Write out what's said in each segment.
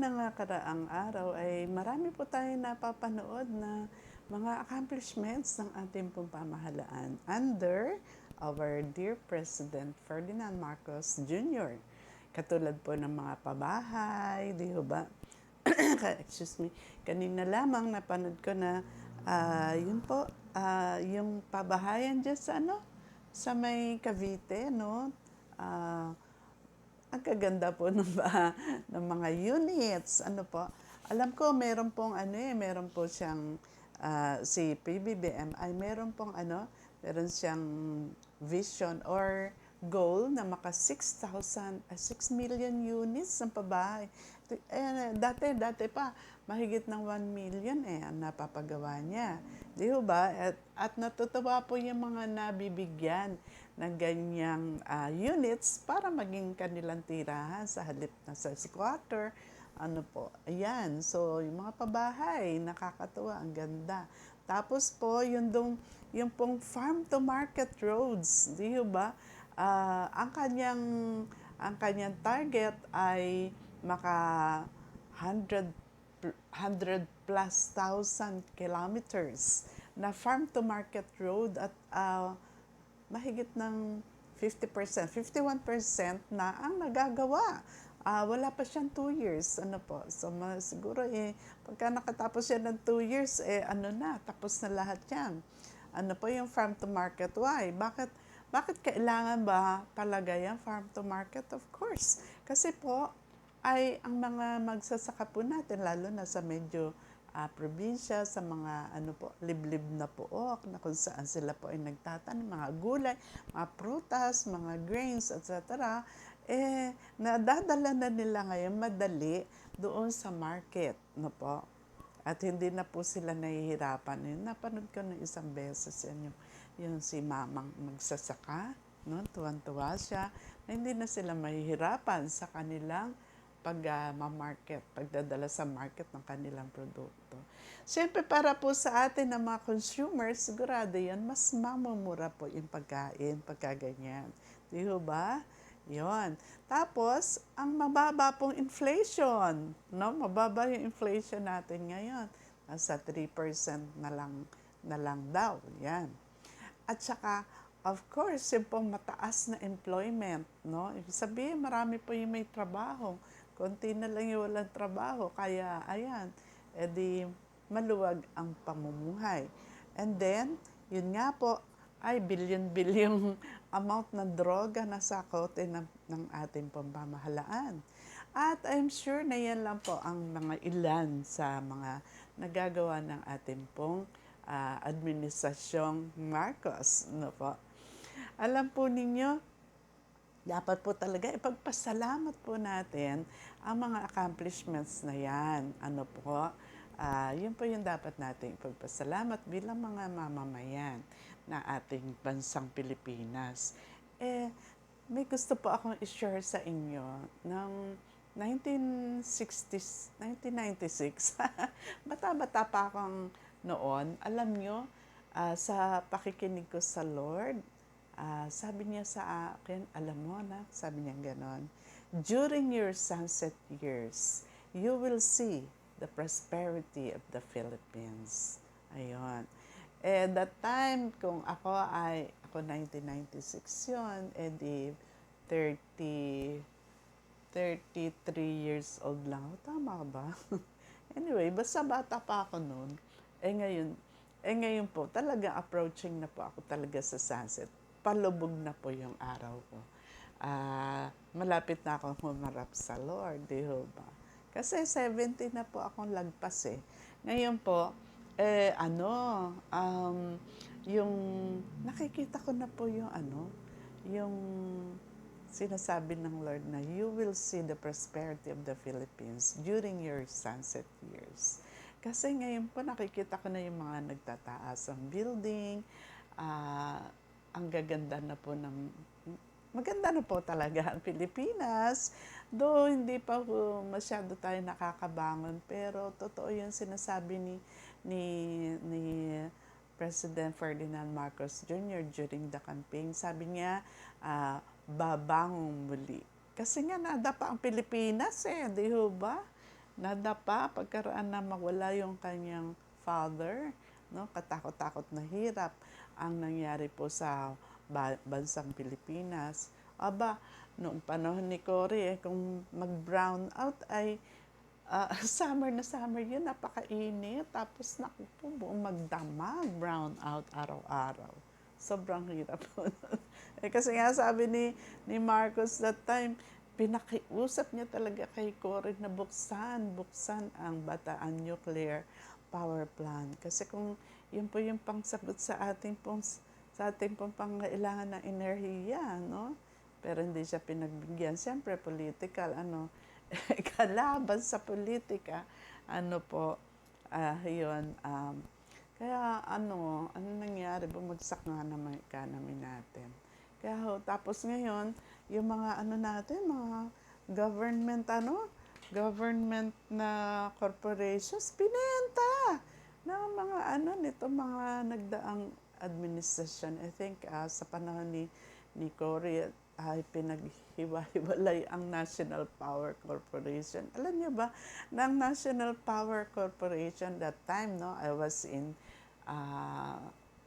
mga nangakaraang araw ay marami po tayo napapanood na mga accomplishments ng ating pong pamahalaan under our dear President Ferdinand Marcos Jr. Katulad po ng mga pabahay, di ba? Excuse me. Kanina lamang napanood ko na ah, yun po, ah, yung pabahayan dyan sa ano, sa may Cavite, no? Ah, ang kaganda po ng, ba, ng mga units. Ano po? Alam ko, meron pong ano eh, meron po siyang, ah, si PBBM ay meron pong ano, meron siyang vision or goal na maka 6,000, ah, 6 million units ng pabahay. Eh, dati, dati pa, mahigit ng 1 million eh, ang napapagawa niya. Di ba? At, at natutuwa po yung mga nabibigyan ng ganyang ah, units para maging kanilang tirahan sa halip na sa squatter. Ano po, ayan. So, yung mga pabahay, nakakatuwa, ang ganda. Tapos po, yung, dong, yung pong farm to market roads, di ba? Ah, ang kanyang ang kanyang target ay maka 100 pl- 100 plus thousand kilometers na farm to market road at ah, mahigit ng 50%, 51% na ang nagagawa. Ah, wala pa siyang 2 years, ano po. So, ma- siguro eh, pagka nakatapos siya ng 2 years, eh, ano na, tapos na lahat yan. Ano po yung farm to market? Why? Bakit, bakit kailangan ba talaga yung farm to market? Of course. Kasi po, ay ang mga magsasaka po natin, lalo na sa medyo ah, probinsya, sa mga ano po, liblib na pook, na kung saan sila po ay nagtatanim, mga gulay, mga prutas, mga grains, etc. Eh, nadadala na nila ngayon madali doon sa market, no po. At hindi na po sila nahihirapan. Yun, napanood ko ng isang beses yan yung, yung si mamang magsasaka, no? tuwan-tuwa siya, na hindi na sila mahihirapan sa kanilang pag-market, pagdadala sa market ng kanilang produkto. Siyempre, para po sa atin ng mga consumers, sigurado yan, mas mamumura po yung pagkain, pagkaganyan. Di ba? Yon. Tapos, ang mababa pong inflation, no? Mababa yung inflation natin ngayon. Nasa 3% na lang, na lang daw. Yan. At saka, of course, yung pong mataas na employment, no? Ibig sabihin, marami po yung may trabaho. Konti na lang yung walang trabaho. Kaya, ayan, edi maluwag ang pamumuhay. And then, yun nga po, ay billion-billion amount ng droga na sa kote ng, ng ating pamamahalaan. At I'm sure na yan lang po ang mga ilan sa mga nagagawa ng ating pong ah, administrasyong Marcos. No po. Alam po ninyo, dapat po talaga ipagpasalamat po natin ang mga accomplishments na yan. Ano po, ah, yun po yung dapat natin ipagpasalamat bilang mga mamamayan na ating bansang Pilipinas. Eh, may gusto po akong i-share sa inyo ng 1960s, 1996. Bata-bata pa akong noon. Alam nyo, ah, sa pakikinig ko sa Lord, Ah, sabi niya sa akin, alam mo na, sabi niya ganon, during your sunset years, you will see the prosperity of the Philippines. Ayun. Eh, that time, kung ako ay, ako 1996 yun, eh di 30, 33 years old lang. Tama ba? anyway, basta bata pa ako noon. Eh ngayon, eh ngayon po, talaga approaching na po ako talaga sa sunset palubog na po yung araw ko. Ah, malapit na akong humarap sa Lord, di ba? Kasi 70 na po akong lagpas eh. Ngayon po, eh ano, um, yung nakikita ko na po yung ano, yung sinasabi ng Lord na you will see the prosperity of the Philippines during your sunset years. Kasi ngayon po nakikita ko na yung mga nagtataas ang building, ah, ang gaganda na po ng maganda na po talaga ang Pilipinas. Though hindi pa po masyado tayo nakakabangon, pero totoo yung sinasabi ni ni ni President Ferdinand Marcos Jr. during the campaign. Sabi niya, ah, babangong muli. Kasi nga nadapa ang Pilipinas eh, di ho ba? nadapa pagkaraan na mawala yung kanyang father, no? Katakot-takot na hirap ang nangyari po sa ba- bansang Pilipinas. Aba, noong panahon ni Cory, eh, kung mag-brown out ay ah, summer na summer yun, napakainit. Tapos naku po, buong magdamag, brown out araw-araw. Sobrang hirap po. eh, kasi nga sabi ni, ni Marcos that time, pinakiusap niya talaga kay Cory na buksan, buksan ang Bataan Nuclear Power Plant. Kasi kung yun po yung pangsagot sa ating pong, sa ating pong pangailangan ng enerhiya, no? Pero hindi siya pinagbigyan. Siyempre, political, ano, kalaban sa politika, ano po, ah yun, um, kaya ano, ano nangyari, bumagsak nga naman economy natin. Kaya ho, tapos ngayon, yung mga ano natin, mga government ano, government na corporations, pinenta ng mga ano nito, mga nagdaang administrasyon. I think ah, sa panahon ni, ni Cory, ay pinaghiwa-hiwalay ang National Power Corporation. Alam niyo ba, ng National Power Corporation that time, no, I was in ah,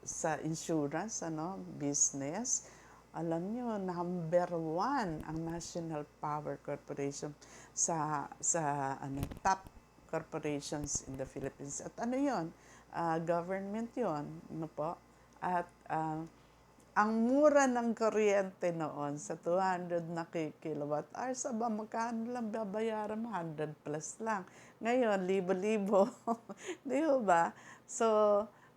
sa insurance, ano, business. Alam niyo, number one ang National Power Corporation sa sa ano top corporations in the Philippines. At ano 'yon? Ah, government 'yon, ano po? At ah, ang mura ng kuryente noon sa 200 na ki- kilowatt hours, aba magkano lang babayaran mo? 100 plus lang. Ngayon, libo-libo. Di ba? So,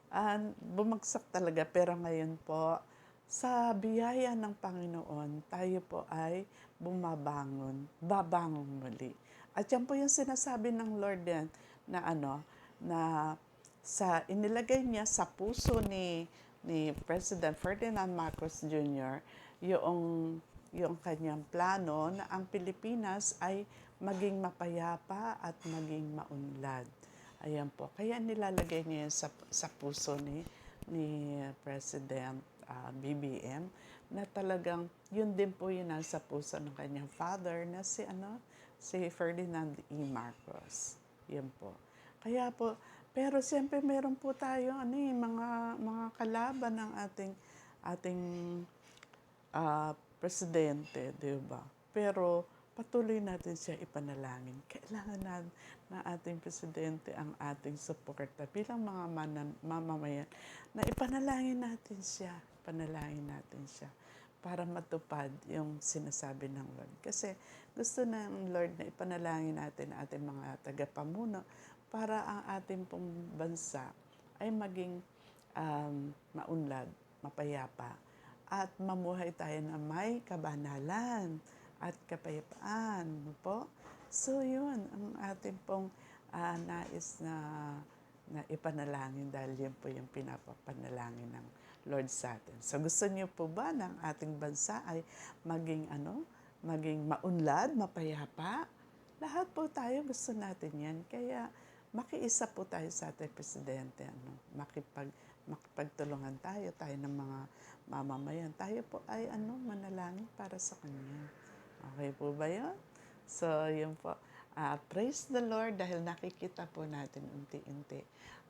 ah, bumagsak talaga. Pero ngayon po, sa biyaya ng Panginoon, tayo po ay bumabangon, babangon muli. At yan po yung sinasabi ng Lord yan, na ano, na sa inilagay niya sa puso ni ni President Ferdinand Marcos Jr. yung yung kanyang plano na ang Pilipinas ay maging mapayapa at maging maunlad. Ayan po. Kaya nilalagay niya sa, sa puso ni, ni President ah, BBM na talagang yun din po yun nasa puso ng kanyang father na si ano si Ferdinand E. Marcos. Yan po. Kaya po, pero siyempre meron po tayo ano eh, mga mga kalaban ng ating ating ah, presidente, 'di ba? Pero patuloy natin siya ipanalangin. Kailangan na ng ating presidente ang ating suporta bilang mga manan, mamamayan na ipanalangin natin siya, panalangin natin siya para matupad yung sinasabi ng Lord. Kasi gusto ng Lord na ipanalangin natin ating mga tagapamuno para ang ating pong bansa ay maging um, maunlad, mapayapa, at mamuhay tayo na may kabanalan at kapayapaan. no po? So yun, ang ating pong ah, nais na, na ipanalangin dahil yun po yung pinapapanalangin ng Lord sa atin. So gusto niyo po ba ng ating bansa ay maging ano, maging maunlad, mapayapa? Lahat po tayo gusto natin yan. Kaya makiisa po tayo sa ating presidente. Ano, makipag, makipagtulungan tayo, tayo ng mga mamamayan. Tayo po ay ano, manalangin para sa kanya. Okay po ba yun? So, yun po. Ah, praise the Lord dahil nakikita po natin unti-unti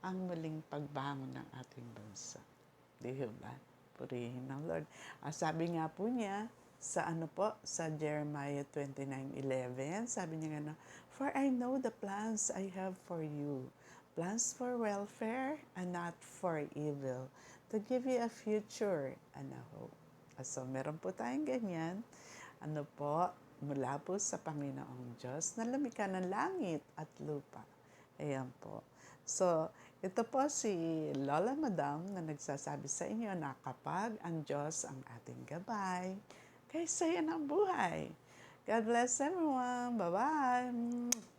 ang muling pagbangon ng ating bansa. Di ba? Purihin ng Lord. Ah, sabi nga po niya, sa ano po, sa Jeremiah 29.11, sabi niya nga, For I know the plans I have for you, plans for welfare and not for evil, to give you a future and a hope. Ah, So, meron po tayong ganyan. Ano po, mula po sa Panginoong Diyos na lumikha ng langit at lupa. Ayan po. So, ito po si Lola Madam na nagsasabi sa inyo na kapag ang Diyos ang ating gabay, kay saya ng buhay. God bless everyone. Bye-bye.